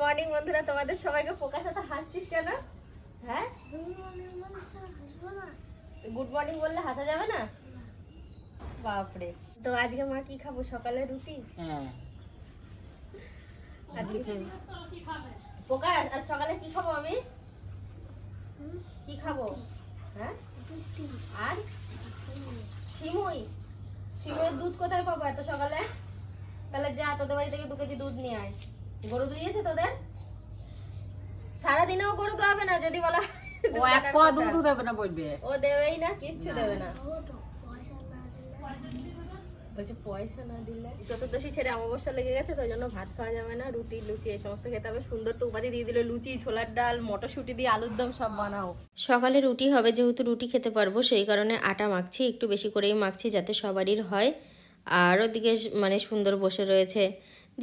Morning বন্ধুরা। তোমাদের সবাইকে ফোকাস সাথে হাসছিস কেন? হ্যাঁ? গুড মর্নিং বললে হাসা যাবে না? বাপরে। তো আজকে মা কি খাব? সকালে রুটি? হ্যাঁ। আজকে ফোকাস আজ সকালে কি খাব আমি? কি খাব? হ্যাঁ? আর? সিমুই। সিমুইয়ের দুধ কোথায় পাবো এত সকালে? তাহলে যা তোদের বাড়ি থেকে দু কেজি দুধ নিয়ে আয়। গরু দুইয়েছে তোদের? সারাদিনেও গরু তো হবে না যদি বলা ও এক কথা। দুধ দেবে না বলবে ও দেবেই না কিচ্ছু দেবে না। বলছে পয়সা না দিলে। চতুর্দশী ছেড়ে অমাবস্যা লেগে গেছে তো জন্য ভাত খাওয়া যাবে না রুটি লুচি এই সমস্ত খেতে হবে। সুন্দর তো উপাধি দিয়ে দিল লুচি ছোলার ডাল মটরশুঁটি দিয়ে আলুর দম সব বানাও। সকালে রুটি হবে যেহেতু রুটি খেতে পারব সেই কারণে আটা মাখছি একটু বেশি করেই মাখছি যাতে সবারই হয়। আর ওদিকে মানে সুন্দর বসে রয়েছে।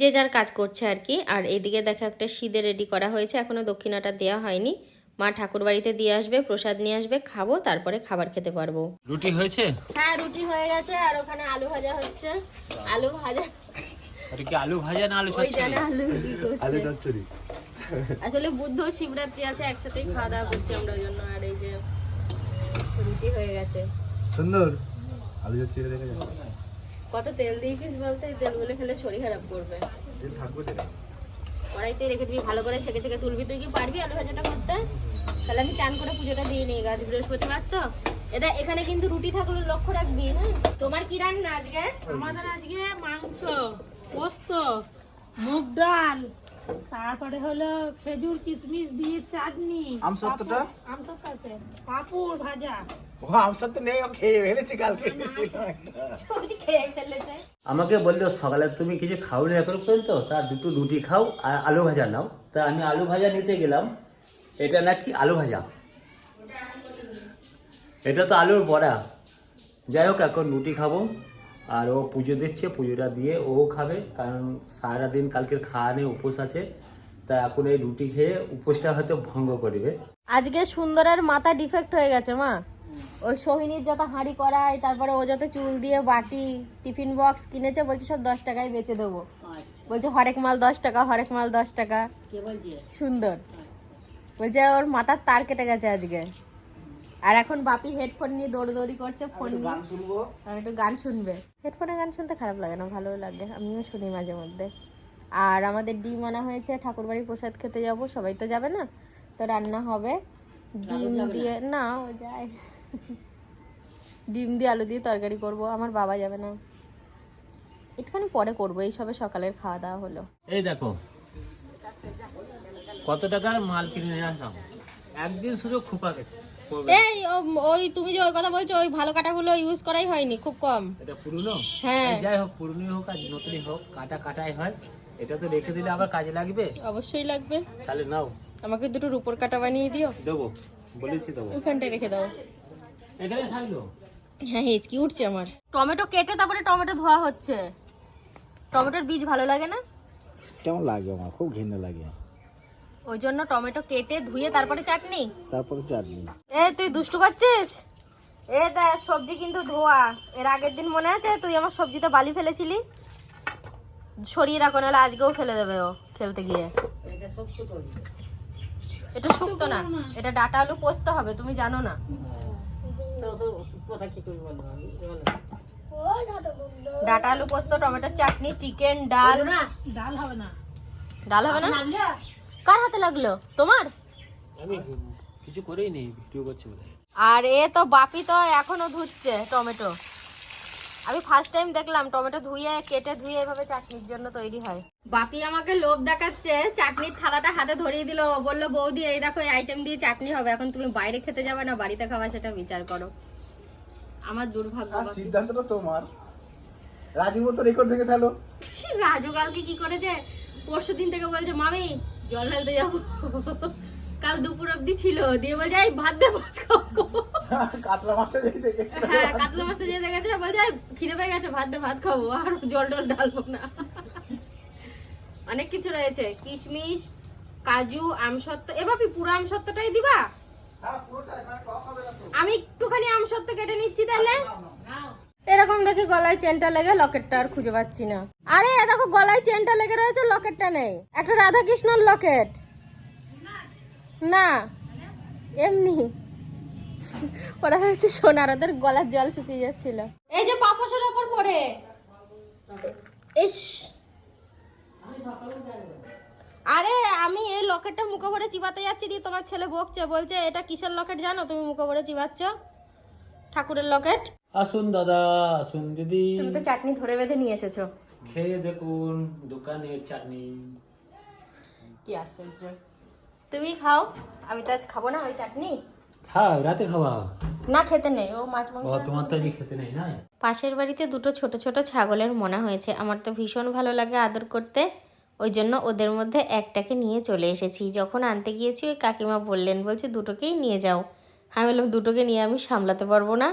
যে যার কাজ করছে আর কি। আর এদিকে দেখো একটা সিদে রেডি করা হয়েছে এখনও দক্ষিণাটা দেওয়া হয়নি। মা ঠাকুর বাড়িতে দিয়ে আসবে প্রসাদ নিয়ে আসবে খাব তারপরে খাবার খেতে পারব। রুটি হয়েছে? হ্যাঁ রুটি হয়ে গেছে আর ওখানে আলু ভাজা হচ্ছে। আলু ভাজা। আর কি আলু ভাজা না আলু চচ্চড়ি জানে আলু কি করছে? আসলে বুদ্ধ শিবরাত্রি আছে একসাথেই খাওয়া দাওয়া করছি আমরা ওই জন্য আর এই যে রুটি হয়ে গেছে। সুন্দর। আলু যাচ্ছে দেখে কত তেল দিয়েছিস বলতে তেল তেলগুলো খেলে শরীর খারাপ করবে। তেল থাকবে তেলে। কড়াইতে রেখে দিবি ভালো করে ছেঁকে ছেঁকে তুলবি তুই কি পারবি আলু ভাজাটা করতে? তাহলে আমি চান করে পুজোটা দিয়ে নিই গাছ বৃহস্পতিবার তো। এটা এখানে কিন্তু রুটি থাকলে লক্ষ্য রাখবি হ্যাঁ? তোমার কি রান্না আজকে? আমাদের আজকে মাংস পোস্ত মুগ ডাল তারপরে হলো খেজুর কিশমিশ দিয়ে চাটনি আম? আম আছে। পাপড় ভাজা। ও আমসব তো নেই ও খেয়ে ফেলেছি কালকে। সবজি খেয়ে ফেলেছে। আমাকে বলল সকালে তুমি কিছু খাও না এখন পর্যন্ত? তা দুটো রুটি খাও আর আলু ভাজা নাও। তা আমি আলু ভাজা নিতে গেলাম। এটা নাকি আলু ভাজা? এটা তো আলুর বড়া। যাই হোক এখন রুটি খাব। আর ও পুজো দিচ্ছে পুজোটা দিয়ে ও খাবে কারণ সারাদিন কালকের খাওয়া নেই উপোস আছে তা এখন এই রুটি খেয়ে উপোসটা হয়তো ভঙ্গ করবে। আজকে সুন্দরের মাথা ডিফেক্ট হয়ে গেছে মা। ওই সোহিনীর যত হাঁড়ি করায় তারপরে ও যত চুল দিয়ে বাটি টিফিন বক্স কিনেছে বলছে সব দশ টাকায় বেচে দেবো। বলছে হরেক মাল দশ টাকা হরেক মাল দশ টাকা। বলছে? সুন্দর। বলছে ওর মাথার তার কেটে গেছে আজকে। আর এখন বাপি হেডফোন নিয়ে দৌড়দৌড়ি করছে ফোন নিয়ে গান শুনব। আর একটু গান শুনবে। হেডফোনে গান শুনতে খারাপ লাগে না ভালো লাগে। আমিও শুনি মাঝে মধ্যে। আর আমাদের ডিম আনা হয়েছে ঠাকুরবাড়ির প্রসাদ খেতে যাব সবাই তো যাবে না। তো রান্না হবে। ডিম দিয়ে না ও যায়। ডিম দিয়ে আলু দিয়ে তরকারি করব আমার বাবা যাবে না। একটুখানি পরে করব এই সবে সকালের খাওয়া দাওয়া হলো। এই দেখো কত টাকার মাল কিনে নিয়ে আসলাম। একদিন শুধু খোপা করবে এই ওই তুমি যে ওই কথা বলছো ওই ভালো কাটাগুলো ইউজ করাই হয়নি খুব কম। এটা পুরনো? হ্যাঁ। যাই হোক পুরনোই হোক আর নতুনই হোক কাটা কাটাই হয়। এটা তো রেখে দিলে আবার কাজে লাগবে? অবশ্যই লাগবে। তাহলে নাও। আমাকে দুটো রুপোর কাটা বানিয়ে দিও। দেবো বলেছি দেবো। ওইখানটায় রেখে দাও। এখানে থাকল? হ্যাঁ হেঁচকি উঠছে আমার। টমেটো কেটে তারপরে টমেটো ধোয়া হচ্ছে। টমেটোর বীজ ভালো লাগে না? কেমন লাগে আমার? খুব ঘৃণা লাগে। ওই জন্য টমেটো কেটে ধুয়ে তারপরে চাটনি? তারপরে চাটনি। এ তুই দুষ্টু করছিস? এ দেখ সবজি কিন্তু ধোয়া। এর আগের দিন মনে আছে তুই আমার সবজিতে বালি ফেলেছিলি? সরিয়ে রাখো নাহলে আজকেও ফেলে দেবে ও খেলতে গিয়ে। এটা শুক্তো না এটা ডাটা আলু পোস্ত হবে তুমি জানো না। ডাটা আলু পোস্ত টমেটো চাটনি চিকেন ডাল। না ডাল হবে না। ডাল হবে না? কার হাতে লাগল? তোমার? আমি কিছু করেই নেই ভিডিও করছি বলে আর এ তো বাপি তো এখনও ধুচ্ছে টমেটো। আমি ফার্স্ট টাইম দেখলাম টমেটো ধুয়ে কেটে ধুয়ে এভাবে চাটনির জন্য তৈরি হয়। বাপি আমাকে লোভ দেখাচ্ছে চাটনির থালাটা হাতে ধরিয়ে দিল। বলল বৌদি এই দেখো এই আইটেম দিয়ে চাটনি হবে। এখন তুমি বাইরে খেতে যাবে না বাড়িতে খাওয়া সেটা বিচার করো। আমার দুর্ভাগ্য। সিদ্ধান্তটা তোমার। রাজীব তো রেকর্ড থেকে ফেলো। রাজু কালকে কি করেছে? পরশু দিন থেকে বলছে মামি জল ঢালতে যাব। কাল দুপুর অব্দি ছিল দিয়ে বলছে এই ভাত দে ভাত খাব। কাতলা মাছটা যেই দেখেছি। হ্যাঁ কাতলা মাছটা যে দেখেছে বলছে খিদে পেয়ে গেছে ভাত দে ভাত খাব আর জল টল ঢালবো না। অনেক কিছু রয়েছে কিশমিশ কাজু আমসত্ত্ব এভাবে পুরো আমসত্ত্বটাই দিবা? হ্যাঁ পুরোটা এখানে টক হবে না তো। আমি একটুখানি আমসত্ত্ব কেটে নিচ্ছি তাহলে। এরকম দেখি গলায় চেনটা লেগে লকেটটা আর খুঁজে পাচ্ছি না। আরে দেখো, গলায় চেনটা লেগে রয়েছে, লকেটটা নেই। একটা রাধা কৃষ্ণর লকেট। না, এমনি। ওরা হচ্ছে সোনার ওদের গলার জল শুকিয়ে যাচ্ছিল। এই যে পাপসের ওপর পড়ে। ইস। আরে, আমি এই লকেটটা মুখে ভরে চিবাতে যাচ্ছি দিয়ে তোমার ছেলে বকছে, বলছে, এটা কিসের লকেট জানো? তুমি মুখে ভরে চিবাচ্ছ? ঠাকুরের লকেট? আসুন দাদা আসুন দিদি। তুমি তো চাটনি ধরে বেঁধে নিয়ে এসেছ। খেয়ে দেখুন দোকানের চাটনি। কি আশ্চর্য। তুমি খাও আমি তো আজ খাব না ওই চাটনি। থাক রাতে খাওয়া না খেতে নেই ও মাছ মাংস তোমার তো খেতে নেই না? পাশের বাড়িতে দুটো ছোট ছোট ছাগলের মনে হয়েছে। আমার তো ভীষণ ভালো লাগে আদর করতে। ওই জন্য ওদের মধ্যে একটাকে নিয়ে চলে এসেছি। যখন আনতে গিয়েছি ওই কাকিমা বললেন বলছে দুটোকেই নিয়ে যাও। আমি বললাম দুটোকে নিয়ে আমি সামলাতে পারব না।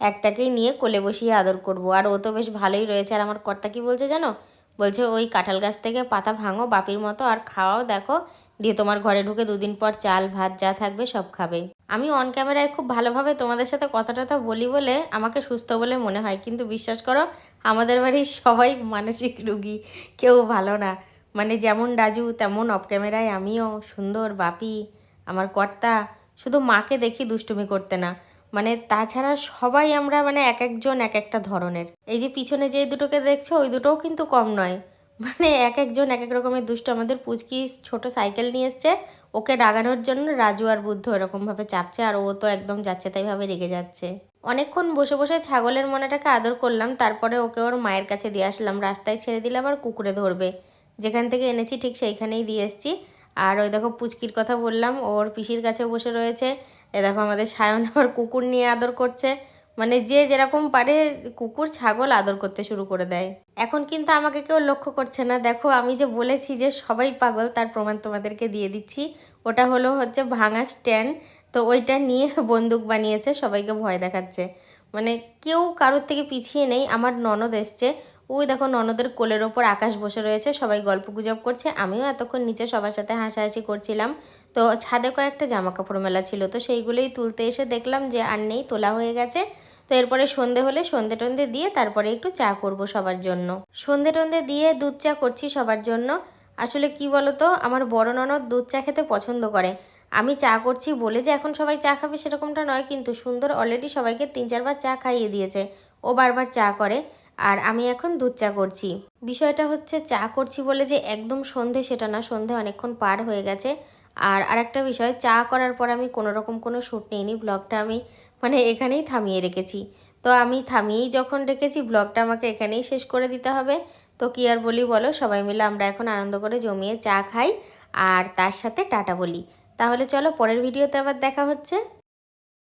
একটাকেই নিয়ে কোলে বসিয়ে আদর করব। আর ও তো বেশ ভালোই রয়েছে। আর আমার কর্তা কি বলছে জানো? বলছে, ওই কাঁঠাল গাছ থেকে পাতা ভাঙো বাপির মতো আর খাওয়াও দেখো। দিয়ে তোমার ঘরে ঢুকে দুদিন পর চাল, ভাত যা থাকবে সব খাবে। আমি অন ক্যামেরায় খুব ভালোভাবে তোমাদের সাথে কথা টথা বলি বলে আমাকে সুস্থ বলে মনে হয়। কিন্তু বিশ্বাস করো, আমাদের বাড়ির সবাই মানসিক রুগী, কেউ ভালো না। মানে যেমন রাজু, তেমন অফ ক্যামেরায় আমিও সুন্দর, বাপি, আমার কর্তা। শুধু মাকে দেখি দুষ্টুমি করতে না। মানে তাছাড়া সবাই আমরা মানে এক একজন এক একটা ধরনের। এই যে পিছনে যে দুটোকে দেখছ, ওই দুটোও কিন্তু কম নয়। মানে এক একজন এক এক রকমের দুষ্ট। আমাদের পুচকি ছোট সাইকেল নিয়ে এসছে, ওকে রাগানোর জন্য রাজু আর বুদ্ধ এরকমভাবে চাপছে, আর ও তো একদম যাচ্ছে তাইভাবে রেগে যাচ্ছে। অনেকক্ষণ বসে বসে ছাগলের মনেটাকে আদর করলাম, তারপরে ওকে ওর মায়ের কাছে দিয়ে আসলাম। রাস্তায় ছেড়ে দিলাম আর কুকুরে ধরবে। যেখান থেকে এনেছি ঠিক সেইখানেই দিয়ে এসেছি। আর ওই দেখো পুচকির কথা বললাম, ওর পিসির কাছে বসে রয়েছে। এ দেখো আমাদের সায়ন আবার কুকুর নিয়ে আদর করছে। মানে যে যেরকম পারে কুকুর, ছাগল আদর করতে শুরু করে দেয়। এখন কিন্তু আমাকে কেউ লক্ষ্য করছে না। দেখো আমি যে বলেছি যে সবাই পাগল, তার প্রমাণ তোমাদেরকে দিয়ে দিচ্ছি। ওটা হলো হচ্ছে ভাঙা স্ট্যান্ড। তো ওইটা নিয়ে বন্দুক বানিয়েছে, সবাইকে ভয় দেখাচ্ছে। মানে কেউ কারোর থেকে পিছিয়ে নেই, আমার ননদ এসছে। ওই দেখো ননদের কোলের ওপর আকাশ বসে রয়েছে, সবাই গল্প গুজব করছে। আমিও এতক্ষণ নিচে সবার সাথে হাসাহাসি করছিলাম। তো ছাদে কয়েকটা জামা কাপড় মেলা ছিল, তো সেইগুলোই তুলতে এসে দেখলাম যে আর নেই, তোলা হয়ে গেছে। তো এরপরে সন্ধে হলে সন্ধে টন্ধে দিয়ে তারপরে একটু চা করব সবার জন্য। সন্ধে টন্ধে দিয়ে দুধ চা করছি সবার জন্য। আসলে কি বলতো, আমার বড় ননদ দুধ চা খেতে পছন্দ করে। আমি চা করছি বলে যে এখন সবাই চা খাবে সেরকমটা নয়, কিন্তু সুন্দর অলরেডি সবাইকে তিন চারবার চা খাইয়ে দিয়েছে। ও বারবার চা করে, আর আমি এখন দুধ চা করছি। বিষয়টা হচ্ছে চা করছি বলে যে একদম সন্ধে সেটা না, সন্ধে অনেকক্ষণ পার হয়ে গেছে। আর আরেকটা বিষয়, চা করার পর আমি কোনো রকম কোনো শ্যুট নিইনি, ব্লগটা আমি মানে এখানেই থামিয়ে রেখেছি। তো আমি থামিয়েই যখন রেখেছি, ব্লগটা আমাকে এখানেই শেষ করে দিতে হবে। তো কি আর বলি বলো, সবাই মিলে আমরা এখন আনন্দ করে জমিয়ে চা খাই আর তার সাথে টাটা বলি। তাহলে চলো পরের ভিডিওতে আবার দেখা হচ্ছে।